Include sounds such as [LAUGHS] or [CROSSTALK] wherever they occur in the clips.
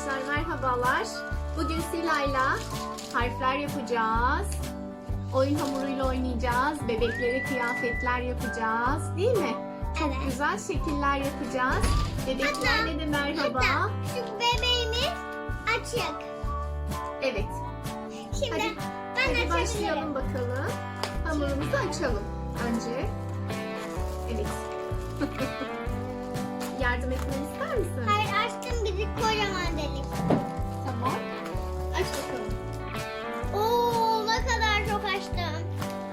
arkadaşlar merhabalar. Bugün Sila'yla harfler yapacağız. Oyun hamuruyla oynayacağız. Bebeklere kıyafetler yapacağız. Değil mi? Çok Evet. güzel şekiller yapacağız. Bebeklerle de merhaba. Hatta şu bebeğimiz açık. Evet. Şimdi Hadi, ben Hadi başlayalım bakalım. Hamurumuzu açalım önce. Evet. [LAUGHS] Yardım etmeni ister misin? Hayır kocaman delik. Tamam. Aç bakalım. Oo ne kadar çok açtım.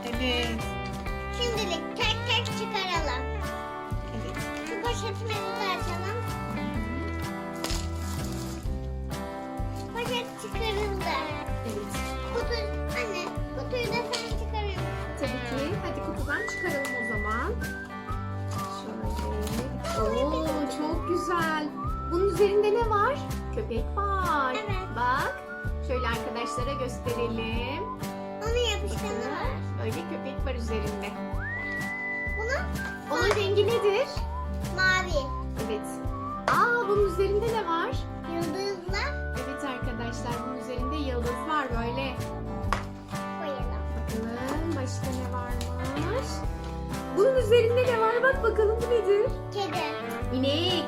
Evet. Şimdilik tek tek çıkaralım. Evet. Şu poşetimizi de açalım. Arkadaşlara gösterelim. Onun yapışkanı var. Böyle köpek var üzerinde. Bunun Onun rengi nedir? mavi. Evet. Aa bunun üzerinde ne var? Yıldızla Evet arkadaşlar bunun üzerinde yıldız var böyle. koyalım. Bakalım başka ne varmış? Bunun üzerinde ne var? Bak bakalım bu nedir? Kedi. İnek.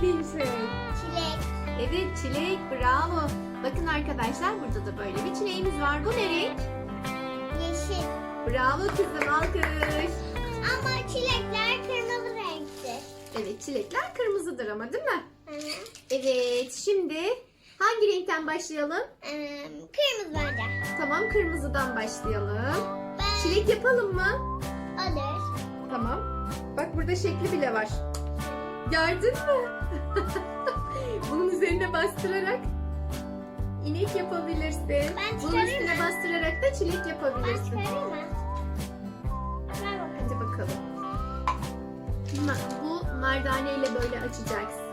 Şey. Çilek. Evet çilek bravo. Bakın arkadaşlar burada da böyle bir çileğimiz var. Bu ne renk? Yeşil. Bravo kızım alkış. Ama çilekler kırmızı renktir. Evet çilekler kırmızıdır ama değil mi? Hı hı. Evet şimdi hangi renkten başlayalım? Ee, kırmızı bence. Tamam kırmızıdan başlayalım. Ben Çilek yapalım mı? alır. Tamam. Bak burada şekli bile var. Gördün mü? [LAUGHS] Bunun üzerine bastırarak inek yapabilirsin. Ben Bunun çıkarayım üstüne mı? bastırarak da çilek Ben yapabilirsin. çıkarayım mı? Ver bakalım. Hadi bakalım. Ma- Bu merdane ile böyle açacaksın.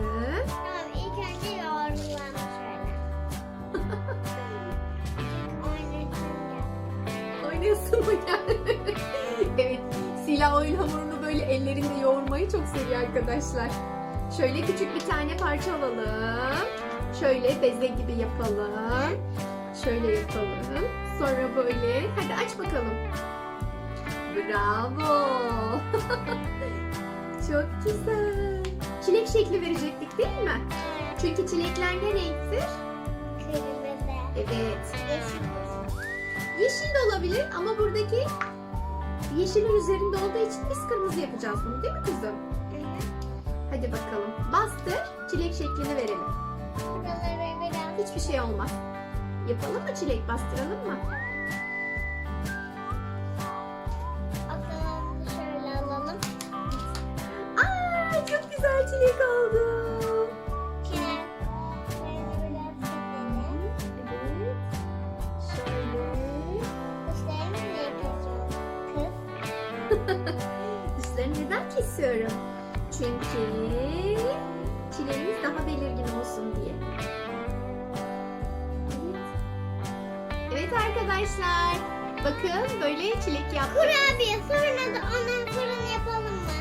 Tamam ilk önce yoğurulan şöyle. Oynatınca. Oynayasın mı yani? [LAUGHS] evet. Sila oyun hamurunu böyle ellerinde yoğurmayı çok seviyor arkadaşlar. Şöyle küçük bir tane parça alalım. Şöyle beze gibi yapalım. Şöyle yapalım. Sonra böyle. Hadi aç bakalım. Bravo. [LAUGHS] çok güzel. Çilek şekli verecektik değil mi? Çünkü çilekler ne renktir? Kırmızı. Evet. Yeşil. Yeşil de olabilir ama buradaki yeşilin üzerinde olduğu için biz kırmızı yapacağız bunu değil mi kızım? Hı hı. Hadi bakalım. Bastır, çilek şeklini verelim. Buraları biraz Hiçbir şey olmaz. Yapalım mı çilek, bastıralım mı? Arkadaşlar. Bakın böyle çilek yaptık. Kurabiye sonra da ona fırın yapalım mı?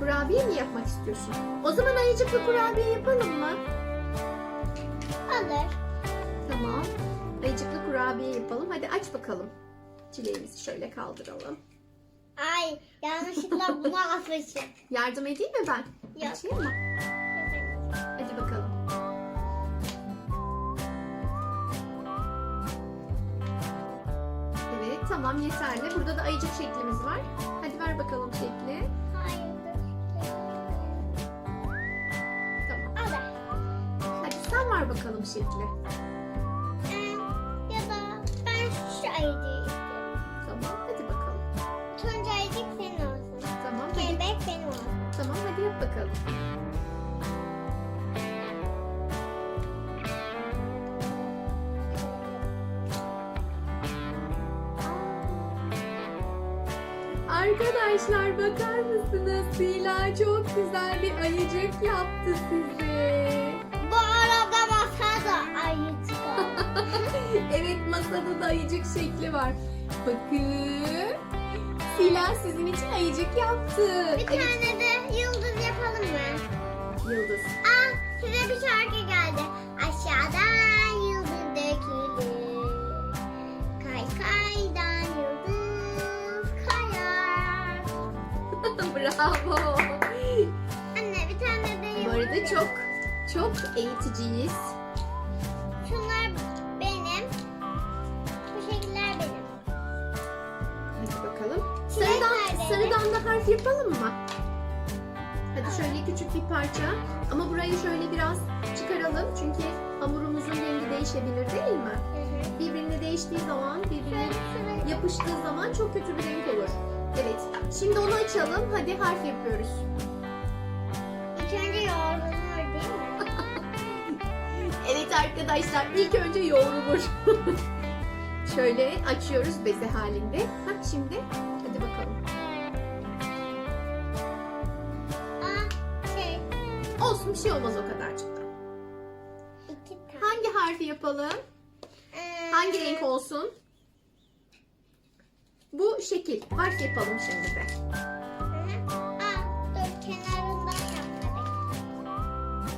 Kurabiye mi yapmak istiyorsun? O zaman ayıcıklı kurabiye yapalım mı? Alır. Tamam. Ayıcıklı kurabiye yapalım. Hadi aç bakalım. Çileğimizi şöyle kaldıralım. Ay yanlışlıkla buna [LAUGHS] atmışım. Yardım edeyim mi ben? Yok. Açayım mı? Hadi bakalım. Tamam yeterli. Burada da ayıcık şeklimiz var. Hadi ver bakalım şekli. Hayır dur. Tamam. Alır. Hadi sen ver bakalım şekli. Ee, ya da ben şu istiyorum. Tamam hadi bakalım. Turuncu ayıcık senin olsun. Tamam hadi. Kelebek benim olsun. Tamam hadi yap bakalım. Arkadaşlar bakar mısınız? Sila çok güzel bir ayıcık yaptı size. Bu arada masada ayıcık [LAUGHS] Evet masada da ayıcık şekli var. Bakın. Sila sizin için ayıcık yaptı. Bir tane ayıcık. de yıldız yapalım mı? Yıldız. Aa size bir şarkı geldi. Aşağıda Bravo. Anne bir tane de Bu arada çok çok eğiticiyiz. Şunlar benim. Bu şekiller benim. Hadi bakalım. Çilek Sarıdan, nerede? sarıdan da harf yapalım mı? Hadi şöyle küçük bir parça. Ama burayı şöyle biraz çıkaralım. Çünkü hamurumuzun rengi değişebilir değil mi? Hı hı. Birbirine değiştiği zaman, birbirine Şöyle şöyle. yapıştığı zaman çok kötü bir renk olur. Şimdi onu açalım. Hadi harf yapıyoruz. İlk önce yoğrulur değil mi? [LAUGHS] Evet arkadaşlar ilk önce yoğrulur. [LAUGHS] Şöyle açıyoruz beze halinde. Ha şimdi hadi bakalım. Aa şey. Olsun bir şey olmaz o kadarcık da. Hangi harfi yapalım? Ee, Hangi renk olsun? Bu şekil. Harf yapalım şimdi de. Aa dur kenarından yapmadık.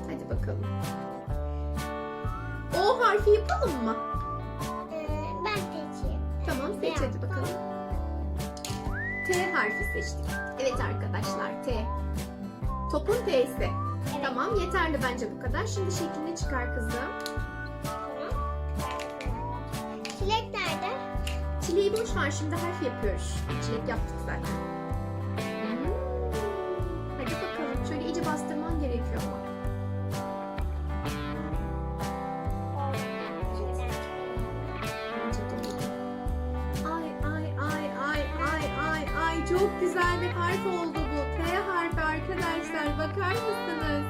Hadi bakalım. O harfi yapalım mı? Ee, ben seçeyim. Tamam seç hadi bakalım. T harfi seçtik. Evet arkadaşlar T. Topun T'si. Tamam yeterli bence bu kadar. Şimdi şeklini çıkar kızım. Çileği boş ver şimdi harf yapıyoruz. Çilek yaptık zaten. Hmm. Hadi bakalım. Şöyle iyice bastırman gerekiyor ama. Ay ay ay ay ay ay ay çok güzel bir harf oldu bu. T harfi arkadaşlar bakar mısınız?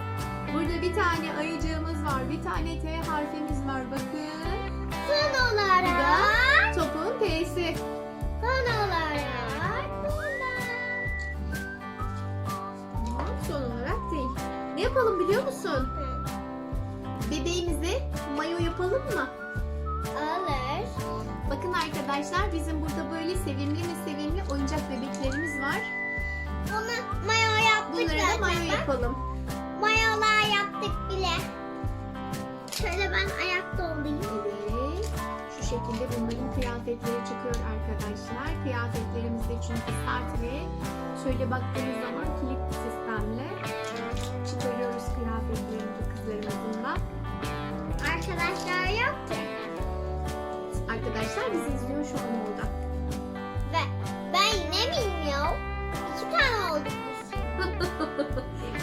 Burada bir tane ayıcığımız var. Bir tane T harfimiz var bakın. Son olarak. Topun T'si. Son olarak. Burada. Tamam, son olarak değil. Ne yapalım biliyor musun? Hı. Bebeğimize mayo yapalım mı? Olur. Bakın arkadaşlar bizim burada böyle sevimli mi sevimli oyuncak bebeklerimiz var. Bunu mayo yaptık Bunlara da zaten. mayo yapalım. Mayolar yaptık bile. Bunların kıyafetleri çıkıyor arkadaşlar. Kıyafetlerimiz de çünkü sert ve şöyle baktığınız zaman kilit sistemle çıkarıyoruz kıyafetlerini kızlarımızın da. Arkadaşlar yok ki. Arkadaşlar bizi izliyor şu an burada. Ve ben yine bilmiyorum. İki tane olduk biz.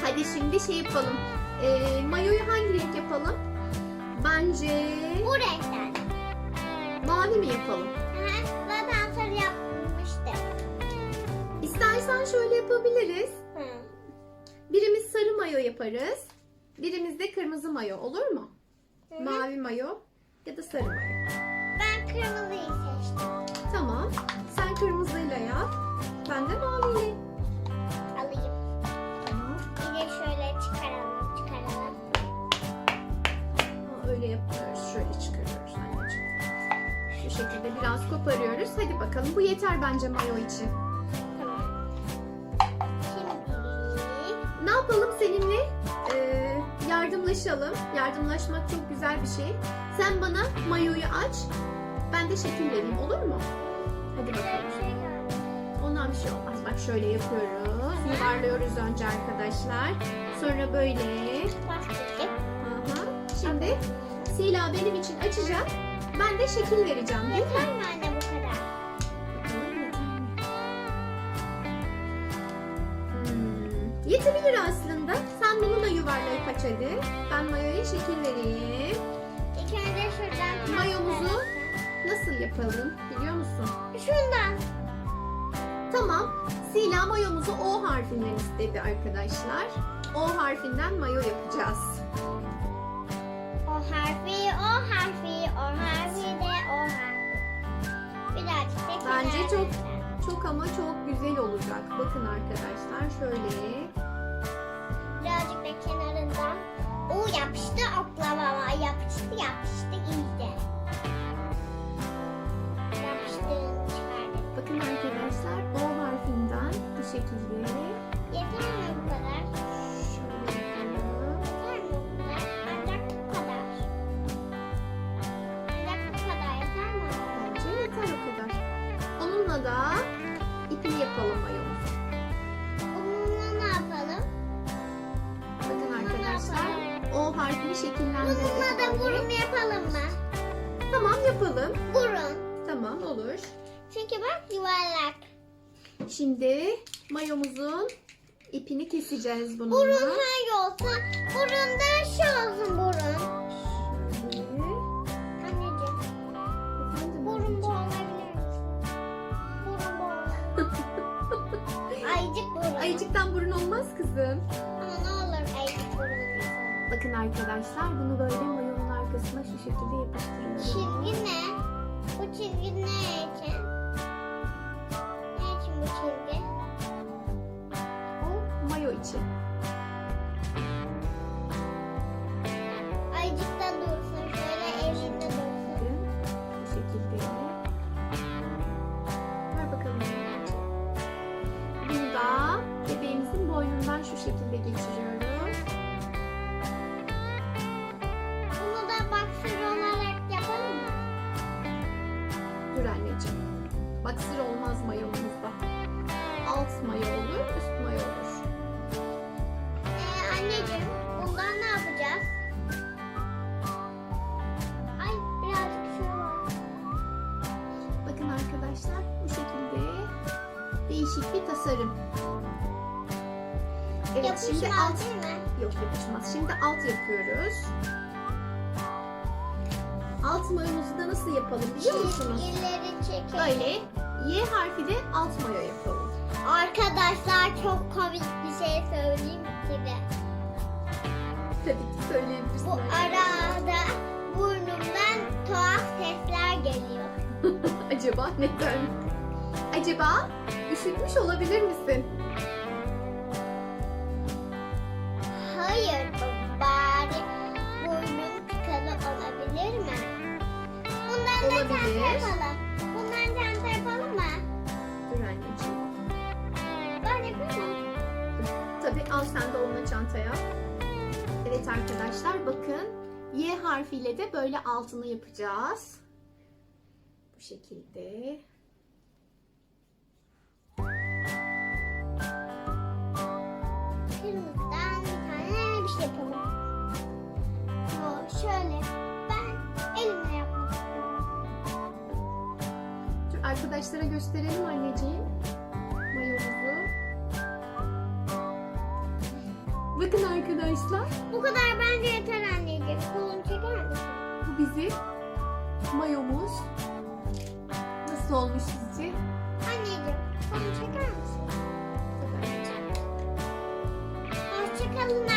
[LAUGHS] Hadi şimdi şey yapalım. Ee, mayoyu hangi renk yapalım? Bence Bu renkten. Mavi mi yapalım? Zaten sarı yapmıştım. İstersen şöyle yapabiliriz. Hı. Birimiz sarı mayo yaparız. Birimiz de kırmızı mayo olur mu? Hı. Mavi mayo ya da sarı mayo. Ben kırmızıyı seçtim. Tamam. Sen kırmızıyla yap. Ben de maviyle. Alayım. Tamam. Bir de şöyle çıkaralım, çıkaralım. Aa, öyle yapıyoruz. Şekilde biraz koparıyoruz. Hadi bakalım. Bu yeter bence mayo için. Ne yapalım seninle? Ee, yardımlaşalım. Yardımlaşmak çok güzel bir şey. Sen bana mayoyu aç. Ben de şekil vereyim olur mu? Hadi bakalım. Ondan bir şey olmaz. Bak şöyle yapıyoruz. Yuvarlıyoruz önce arkadaşlar. Sonra böyle. Aha. Şimdi Sila benim için açacak. Ben de şekil vereceğim değil mi? Yeter mi anne bu kadar? Hmm, Yetebilir aslında. Sen bunu da yuvarlayıp aç hadi. Ben mayoya şekil vereyim. İlk önce şuradan Mayomuzu nasıl yapalım biliyor musun? Şundan. Tamam. Sila mayomuzu O harfinden istedi arkadaşlar. O harfinden mayo yapacağız. Bence çok-. Çok ama çok güzel olacak. Bakın arkadaşlar şöyle. Bak yuvarlak. Şimdi mayomuzun ipini keseceğiz bununla. Burun hangi olsa burun da şu olsun burun. [LAUGHS] Ayıcık burun. Ayıcıktan burun olmaz kızım. Ama ne olur ayıcık burun. Bakın arkadaşlar bunu böyle mayonun arkasına şu şekilde yapıştırıyoruz. Çizgi ne? Bak sır olmaz mayomuzda. Alt mayo olur, üst mayo olur. Ee, anneciğim bundan ne yapacağız? Ay birazcık şu var. Bakın arkadaşlar bu şekilde değişik bir tasarım. Evet şimdi Yapışmaz alt değil mi? yok yapışmaz. Şimdi alt yapıyoruz. Alt mayomuzu da nasıl yapalım biliyor musunuz? Çizgileri çekelim. Böyle Y harfi de alt mayo yapalım. Arkadaşlar çok komik bir şey söyleyeyim size. Tabii ki söyleyebilirsin. Bu arada burnumdan tuhaf sesler geliyor. [LAUGHS] Acaba neden? Acaba üşütmüş olabilir misin? Hayır bari burnum tıkalı olabilir mi? Bundan da Olabilir. yapalım. Tabii al sen de onunla çantaya. Evet arkadaşlar bakın Y harfiyle de böyle altını yapacağız. Bu şekilde. Kırmızıdan bir tane bir şey yapalım. O şöyle. Ben elimle yapmak istiyorum. Arkadaşlara gösterelim anneciğim. Bakın arkadaşlar Bu kadar bence yeter anneciğim. Kolunu çeker misin? bu bizim mayomuz. Nasıl olmuş sizce? Anneciğim kolunu çeker misin? Hoşçakalın